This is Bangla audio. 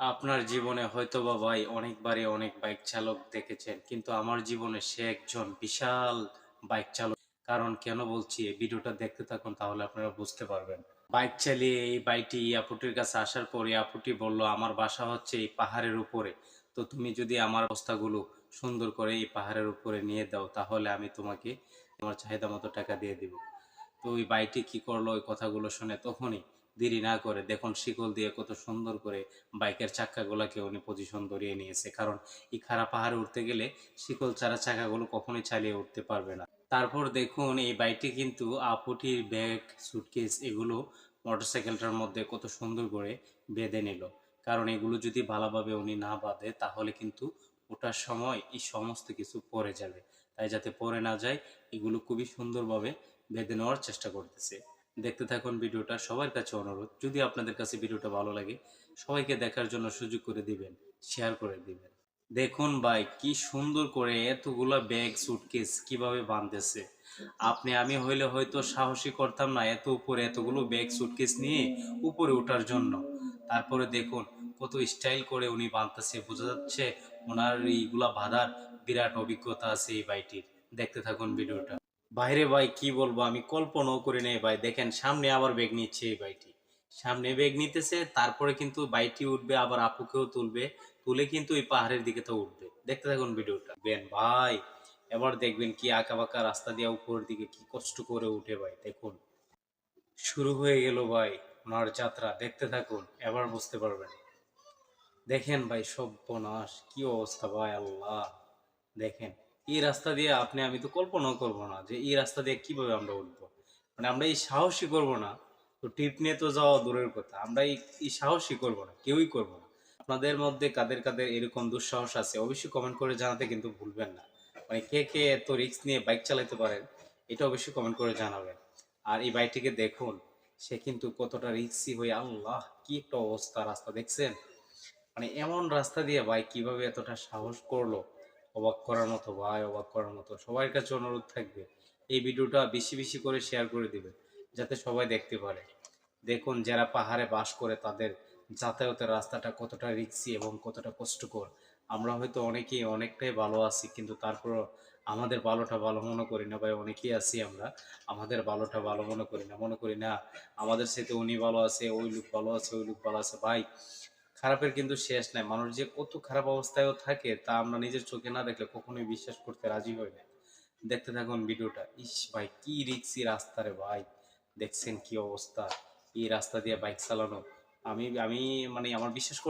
আপনার জীবনে হয়তোবা ভাই অনেকবারই অনেক বাইক চালক দেখেছেন, কিন্তু আমার জীবনে সে একজন বিশাল বাইক চালক। কারণ কেন বলছি, এই ভিডিওটা দেখতে থাকুন তাহলে আপনারা বুঝতে পারবেন। বাইক চালিয়ে এই বাইকটি আপুটির কাছে আসার পরে আপুটি বলল, আমার বাসা হচ্ছে এই পাহাড়ের উপরে। তো তুমি যদি আমার অবস্থাগুলো সুন্দর করে এই পাহাড়ের উপরে নিয়ে দাও, তাহলে আমি তোমাকে তোমার চাহিদা মতো টাকা দিয়ে দিব। তো ওই বাইটি কি করল? ওই কথাগুলো শুনে তখনই দেরি না করে দেখুন শিকল দিয়ে কত সুন্দর করে বাইকের চাক্কাগুলোকে উনি পজিশন ধরিয়ে নিয়েছে। কারণ এই খারাপ পাহাড়ে উঠতে গেলে শিকল ছাড়া চাকাগুলো কখনোই চালিয়ে উঠতে পারবে না। তারপর দেখুন এই বাইকটি কিন্তু আপুটির ব্যাগ সুটকেস এগুলো মোটরসাইকেলটার মধ্যে কত সুন্দর করে বেঁধে নিল। কারণ এগুলো যদি ভালোভাবে উনি না বাঁধে, তাহলে কিন্তু ওঠার সময় এই সমস্ত কিছু পরে যাবে। তাই যাতে পরে না যায়, এগুলো খুবই সুন্দরভাবে বেঁধে নেওয়ার চেষ্টা করতেছে। দেখতে থাকুন ভিডিওটা। সবার কাছে অনুরোধ, যদি আপনাদের কাছে ভিডিওটা ভালো লাগে, সবাইকে দেখার জন্য সুযোগ করে দিবেন শেয়ার করে দিবেন। দেখুন ভাই, কি সুন্দর করে এতগুলা ব্যাগ সুটকেস কীভাবে বাঁধতেছে আপনি, আমি হইলে হয়তো সাহসী করতাম না এত উপরে এতগুলো ব্যাগ সুটকেস নিয়ে উপরে ওঠার জন্য। তারপরে দেখুন, কত স্টাইল করে উনি বাঁধতেছে বোঝা যাচ্ছে ওনার এইগুলা বাঁধার বিরাট অভিজ্ঞতা আছে এই বাইটির দেখতে থাকুন ভিডিওটা। বাইরে ভাই, কি বলব? আমি কল্পনাও করি নাই ভাই। দেখেন, সামনে আবার ব্যাগ নিচ্ছে এই বাইটি সামনে ব্যাগ নিতেছে, তারপরে কিন্তু বাইটি উঠবে, আবার আপুকেও তুলবে। তুলে কিন্তু এই পাহাড়ের দিকে তো উঠবে। দেখতে থাকুন ভিডিওটা। বেন ভাই, এবার দেখবেন কি আঁকা বাঁকা রাস্তা দিয়ে উপরের দিকে কি কষ্ট করে উঠে ভাই, দেখুন। শুরু হয়ে গেল ভাই ওনার যাত্রা। দেখতে থাকুন, এবার বুঝতে পারবেন। দেখেন ভাই, সর্বনাশ। কি অবস্থা ভাই, আল্লাহ। দেখেন। এই রাস্তা দিয়ে আপনি, আমি তো কল্পনাও করব না যে এই রাস্তা দিয়ে কীভাবে আমরা উঠবো। মানে আমরা এই সাহসী করব না। তো টিপ নিয়ে তো যাওয়া দূরের কথা। আমরা এই এই সাহসী করব না, কেউই করব না। আপনাদের মধ্যে কাদের কাদের এরকম দুঃসাহস আছে, অবশ্যই কমেন্ট করে জানাতে কিন্তু ভুলবেন না। মানে কে কে এত রিস্ক নিয়ে বাইক চালাতে পারেন, এটা অবশ্যই কমেন্ট করে জানাবেন। আর এই বাইকটিকে দেখুন, সে কিন্তু কতটা রিক্সি হয়ে, আল্লাহ, কি একটা অবস্থা রাস্তা, দেখছেন? মানে এমন রাস্তা দিয়ে বাইক কীভাবে এতটা সাহস করল? অবাক করার মতো ভাই অবাক করার মতো সবার কাছে অনুরোধ থাকবে, এই ভিডিওটা বেশি বেশি করে শেয়ার করে দিবে যাতে সবাই দেখতে পারে। দেখুন, যারা পাহাড়ে বাস করে, তাদের যাতায়াতের রাস্তাটা কতটা রিক্সি এবং কতটা কষ্টকর। আমরা হয়তো অনেকেই অনেকটাই ভালো আছি, কিন্তু তারপর আমাদের ভালোটা ভালো মনে করি না ভাই, অনেকেই আছি আমরা, আমাদের ভালোটা ভালো মনে করি না। মনে করি, না, আমাদের সাথে উনি ভালো আছে, ওই লোক ভালো আছে, ওই লোক ভালো আছে। ভাই খারাপের কিন্তু শেষ নাই। মানুষ যে কত খারাপ অবস্থায়ও থাকে, তা আমরা নিজের চোখে না দেখলে কখনোই বিশ্বাস করতে রাজি হই না। দেখতে থাকুন ভিডিওটা। ইস ভাই, কি রিক্সি রাস্তা রে ভাই। দেখছেন কি অবস্থা? এই রাস্তা দিয়ে বাইক চালানো। আমি আমি মানে আমার বিশ্বাস করতে